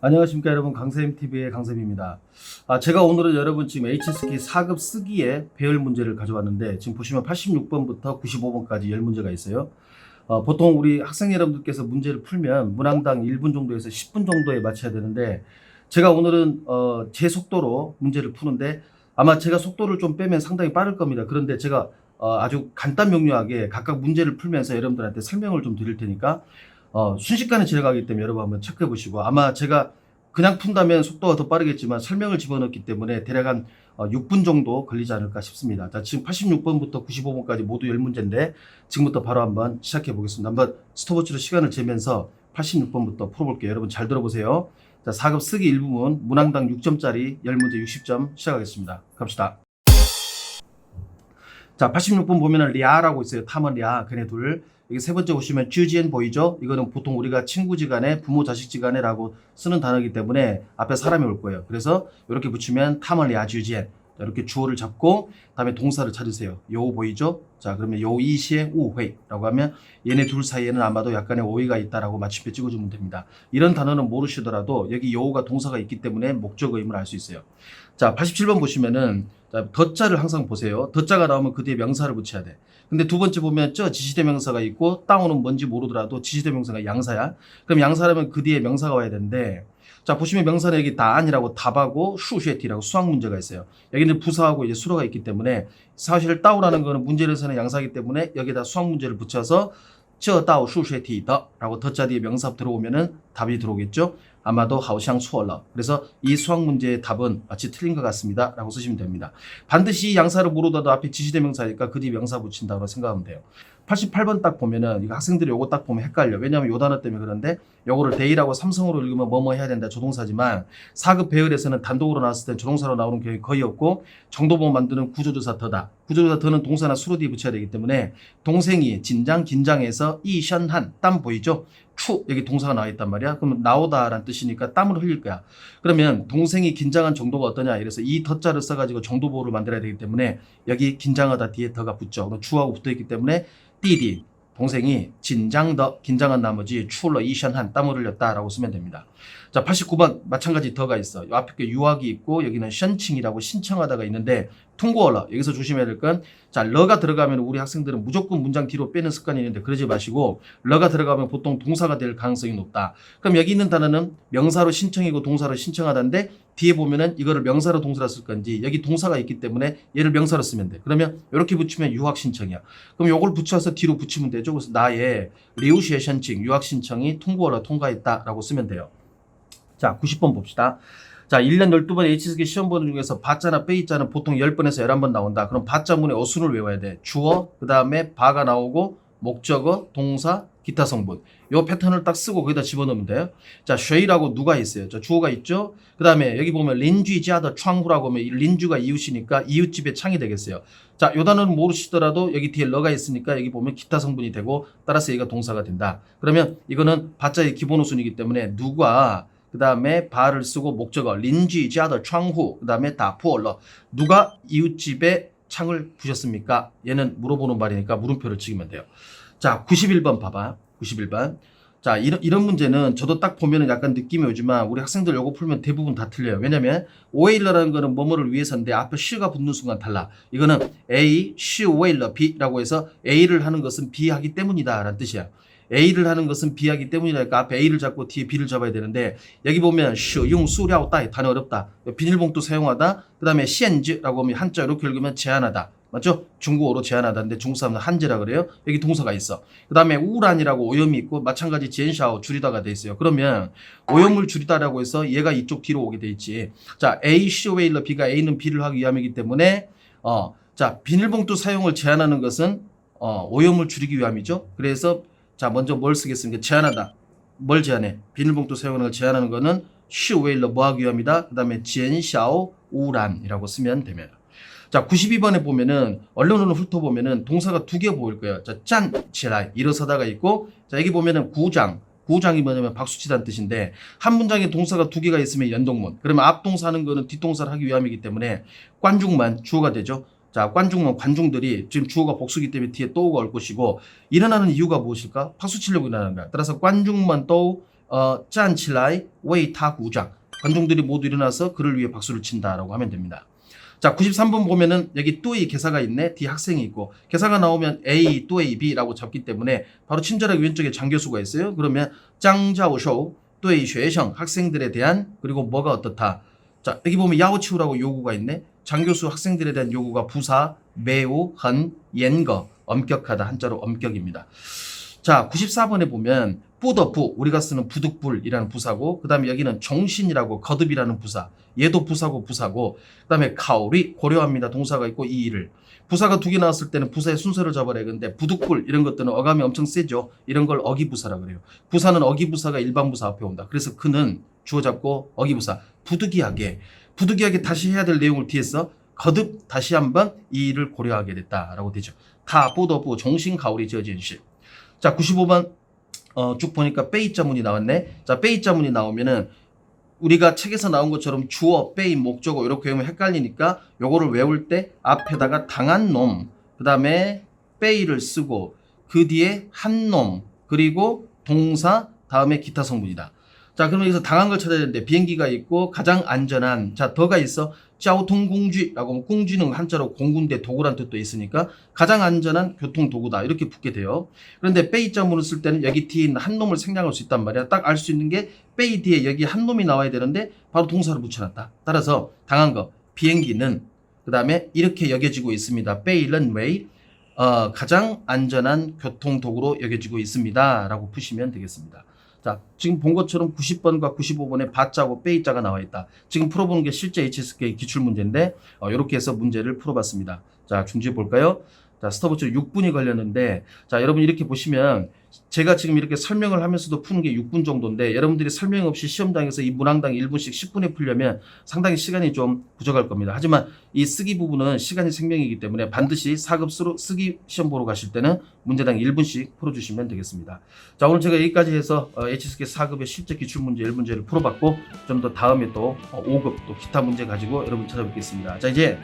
안녕하십니까 여러분 강쌤TV의 강쌤입니다. 아, 제가 오늘은 여러분 지금 HSK 4급 쓰기에 배열 문제를 가져왔는데 지금 보시면 86번부터 95번까지 10문제가 있어요. 어, 보통 우리 학생 여러분들께서 문제를 풀면 문항당 1분 정도에서 10분 정도에 맞춰야 되는데 제가 오늘은 어, 제 속도로 문제를 푸는데 아마 제가 속도를 좀 빼면 상당히 빠를 겁니다. 그런데 제가 어, 아주 간단 명료하게 각각 문제를 풀면서 여러분들한테 설명을 좀 드릴 테니까 어, 순식간에 지나가기 때문에 여러분 한번 체크해 보시고 아마 제가 그냥 푼다면 속도가 더 빠르겠지만 설명을 집어넣기 때문에 대략 한 어, 6분 정도 걸리지 않을까 싶습니다. 자, 지금 86번부터 95번까지 모두 10문제인데 지금부터 바로 한번 시작해 보겠습니다. 한번 스톱워치로 시간을 재면서 86번부터 풀어볼게요. 여러분 잘 들어보세요. 자, 4급 쓰기 1부문 문항당 6점짜리 10문제 60점 시작하겠습니다. 갑시다. 자, 86번 보면은 리아라고 있어요. 탐은 리아, 걔네 둘. 여기 세 번째 보시면 쥐지엔 보이죠? 이거는 보통 우리가 친구지간에 부모 자식지간에라고 쓰는 단어이기 때문에 앞에 사람이 올 거예요. 그래서 이렇게 붙이면 탐은 리아 쥐지엔. 자, 이렇게 주어를 잡고 다음에 동사를 찾으세요. 요 보이죠? 자, 그러면 요 이시의 우회라고 하면 얘네 둘 사이에는 아마도 약간의 오해가 있다라고 마침표 찍어주면 됩니다. 이런 단어는 모르시더라도 여기 요가 동사가 있기 때문에 목적 의임을 알 수 있어요. 자, 87번 보시면은 자, 덧자를 항상 보세요. 덧자가 나오면 그 뒤에 명사를 붙여야 돼. 근데 두 번째 보면 저 지시대명사가 있고 땅오는 뭔지 모르더라도 지시대명사가 양사야. 그럼 양사라면 그 뒤에 명사가 와야 되는데 자 보시면 명사는 여기 다안이라고 답하고 슈쉐티라고 수학 문제가 있어요. 여기는 부사하고 이제 수로가 있기 때문에 사실 따오라는 거는 문제를 서는 양사이기 때문에 여기다 수학 문제를 붙여서 저 따오 슈쉐티더라고 덧자 뒤에 명사 들어오면은 답이 들어오겠죠. 아마도 하오샹 수얼러. 그래서 이 수학 문제의 답은 마치 틀린 것 같습니다. 라고 쓰시면 됩니다. 반드시 양사를 모르더라도 앞에 지시대명사니까 그 뒤에 명사 붙인다고 생각하면 돼요. 88번 딱 보면은 이거 학생들이 요거 딱 보면 헷갈려. 왜냐하면 요 단어 때문에 그런데 요거를 데이라고 삼성으로 읽으면 뭐뭐 해야 된다 조동사지만 4급 배열에서는 단독으로 나왔을 때 조동사로 나오는 경우가 거의 없고 정도보 만드는 구조조사 더다. 구조조사 더는 동사나 수로 뒤에 붙여야 되기 때문에 동생이 진장 긴장해서 이션한 땀 보이죠? 추 여기 동사가 나와 있단 말이야. 그러면 나오다라는 뜻이니까 땀을 흘릴 거야. 그러면 동생이 긴장한 정도가 어떠냐? 이래서 이 덧자를 써가지고 정도 보호를 만들어야 되기 때문에 여기 긴장하다 뒤에 더가 붙죠. 그럼 주하고 붙어 있기 때문에 띠디 동생이 진장더 긴장한 나머지 추울러 이션한 땀을 흘렸다라고 쓰면 됩니다. 자 89번 마찬가지 더가 있어. 요 앞에 게 유학이 있고 여기는 션칭이라고 신청하다가 있는데 통고어러 여기서 조심해야 될 건 자 러가 들어가면 우리 학생들은 무조건 문장 뒤로 빼는 습관이 있는데 그러지 마시고 러가 들어가면 보통 동사가 될 가능성이 높다. 그럼 여기 있는 단어는 명사로 신청이고 동사로 신청하다인데 뒤에 보면은 이거를 명사로 동사로 쓸 건지 여기 동사가 있기 때문에 얘를 명사로 쓰면 돼. 그러면 이렇게 붙이면 유학 신청이야. 그럼 요걸 붙여서 뒤로 붙이면 되죠. 그래서 나의 리우시의 신청 유학 신청이 통고어로 통과했다라고 쓰면 돼요. 자, 90번 봅시다. 자, 1년 12번 HSK 시험 보는 중에서 바자나 빼이자는 보통 10번에서 11번 나온다. 그럼 바자문의 어순을 외워야 돼. 주어, 그 다음에 바가 나오고, 목적어, 동사, 기타 성분. 요 패턴을 딱 쓰고 거기다 집어넣으면 돼요. 자, 쉐이라고 누가 있어요? 자, 주어가 있죠? 그 다음에 여기 보면 린쥐지아더 창후라고 하면 이 린주가 이웃이니까 이웃집의 창이 되겠어요. 자, 요 단어는 모르시더라도 여기 뒤에 러가 있으니까 여기 보면 기타 성분이 되고 따라서 얘가 동사가 된다. 그러면 이거는 바자의 기본 어순이기 때문에 누가 그 다음에 바를 쓰고 목적어 린쥐지아더 창후 그 다음에 다푸얼러 누가 이웃집에 창을 부셨습니까? 얘는 물어보는 말이니까 물음표를 찍으면 돼요. 자, 91번 봐봐. 91번. 자, 이런, 이런 문제는 저도 딱 보면은 약간 느낌이 오지만 우리 학생들 요거 풀면 대부분 다 틀려요. 왜냐면 오일러라는 거는 뭐뭐를 위해서인데 앞에 she가 붙는 순간 달라. 이거는 A, she, 오일러, B라고 해서 A를 하는 것은 B 하기 때문이다 라는 뜻이야. A를 하는 것은 B 하기 때문이니까 앞에 A를 잡고 뒤에 B를 잡아야 되는데 여기 보면 슈, 용, 수 랴오, 따이 단어 어렵다. 비닐봉투 사용하다. 그 다음에 시엔즈라고 하면 한자 이렇게 읽으면 제한하다. 맞죠? 중국어로 제한하다인데 중국 사람은 한지라 그래요. 여기 동사가 있어. 그 다음에 우란이라고 오염이 있고 마찬가지 지엔샤오 줄이다가 돼 있어요. 그러면 오염을 줄이다라고 해서 얘가 이쪽 뒤로 오게 돼 있지. 자, A, C, 웨일러 B가 A는 B를 하기 위함이기 때문에 어, 자 비닐봉투 사용을 제한하는 것은 어, 오염을 줄이기 위함이죠. 그래서 자 먼저 뭘 쓰겠습니까? 제한하다. 뭘 제한해? 비닐봉투 사용하는 걸 제한하는 거는 C, 웨일러 뭐 하기 위함이다. 그 다음에 지엔샤오 우란이라고 쓰면 됩니다. 자, 92번에 보면은 언론으로 훑어보면은 동사가 두 개 보일 거예요. 자, 짠, 치라 일어서다가 있고, 자 여기 보면은 구장, 구장이 뭐냐면 박수치다는 뜻인데 한 문장에 동사가 두 개가 있으면 연동문. 그러면 앞동사 하는 거는 뒷동사를 하기 위함이기 때문에 관중만 주어가 되죠. 자, 관중만 관중들이 지금 주어가 복수기 때문에 뒤에 또우가 올 것이고 일어나는 이유가 무엇일까? 박수 치려고 일어나는 거야. 따라서 관중만 또우 어, 짠칠라이 웨이 타 구장. 관중들이 모두 일어나서 그를 위해 박수를 친다라고 하면 됩니다. 자, 93번 보면은 여기 또 이 개사가 있네. D 학생이 있고. 개사가 나오면 A 또 A B라고 잡기 때문에 바로 친절하게 왼쪽에 장교수가 있어요. 그러면 짱자오쇼 또이 쉐성 학생들에 대한 그리고 뭐가 어떻다. 자, 여기 보면 야오치우라고 요구가 있네. 장교수 학생들에 대한 요구가 부사, 매우, 헌, 옌거, 엄격하다. 한자로 엄격입니다. 자, 94번에 보면 뿌더부 우리가 쓰는 부득불이라는 부사고 그다음에 여기는 정신이라고 거듭이라는 부사. 얘도 부사고 부사고 그다음에 가오리 고려합니다. 동사가 있고 이 일을 부사가 두 개 나왔을 때는 부사의 순서를 잡아야 되는데 부득불 이런 것들은 어감이 엄청 세죠. 이런 걸 어기부사라 그래요. 부사는 어기부사가 일반 부사 앞에 온다. 그래서 그는 주어 잡고 어기부사 부득이하게 부득이하게 다시 해야 될 내용을 뒤에서 거듭 다시 한번 이 일을 고려하게 됐다라고 되죠. 다 뿌더부 정신 가오리 저진실. 자 95번 어, 쭉 보니까 빼이 자문이 나왔네. 자 빼이 자문이 나오면은 우리가 책에서 나온 것처럼 주어, 빼이, 목적어 이렇게 외우면 헷갈리니까 요거를 외울 때 앞에다가 당한 놈, 그 다음에 빼이를 쓰고 그 뒤에 한 놈, 그리고 동사, 다음에 기타 성분이다. 자, 그러면 여기서 당한 걸 찾아야 되는데 비행기가 있고 가장 안전한 자 더가 있어 짜오통공쥐라고 하면 공쥐는 한자로 공군대 도구란 뜻도 있으니까 가장 안전한 교통 도구다 이렇게 붙게 돼요. 그런데 빼이 자문을 쓸 때는 여기 뒤에 있는 한 놈을 생략할 수 있단 말이야. 딱 알 수 있는 게 빼이 뒤에 여기 한 놈이 나와야 되는데 바로 동사를 붙여놨다. 따라서 당한 거 비행기는 그 다음에 이렇게 여겨지고 있습니다. 빼이는 웨이 어, 가장 안전한 교통 도구로 여겨지고 있습니다라고 푸시면 되겠습니다. 자, 지금 본 것처럼 90번과 95번에 바자고 빼이자가 나와 있다. 지금 풀어보는 게 실제 HSK 기출 문제인데 어, 이렇게 해서 문제를 풀어봤습니다. 자, 중지해 볼까요? 자, 스톱워치 6분이 걸렸는데 자, 여러분 이렇게 보시면 제가 지금 이렇게 설명을 하면서도 푸는 게 6분 정도인데 여러분들이 설명 없이 시험장에서 이 문항당 1분씩 10분에 풀려면 상당히 시간이 좀 부족할 겁니다. 하지만 이 쓰기 부분은 시간이 생명이기 때문에 반드시 4급수로 쓰기 시험 보러 가실 때는 문제당 1분씩 풀어주시면 되겠습니다. 자, 오늘 제가 여기까지 해서 어, HSK 4급의 실제 기출문제 1문제를 풀어봤고 좀 더 다음에 또 어, 5급 또 기타 문제 가지고 여러분 찾아뵙겠습니다. 자, 이제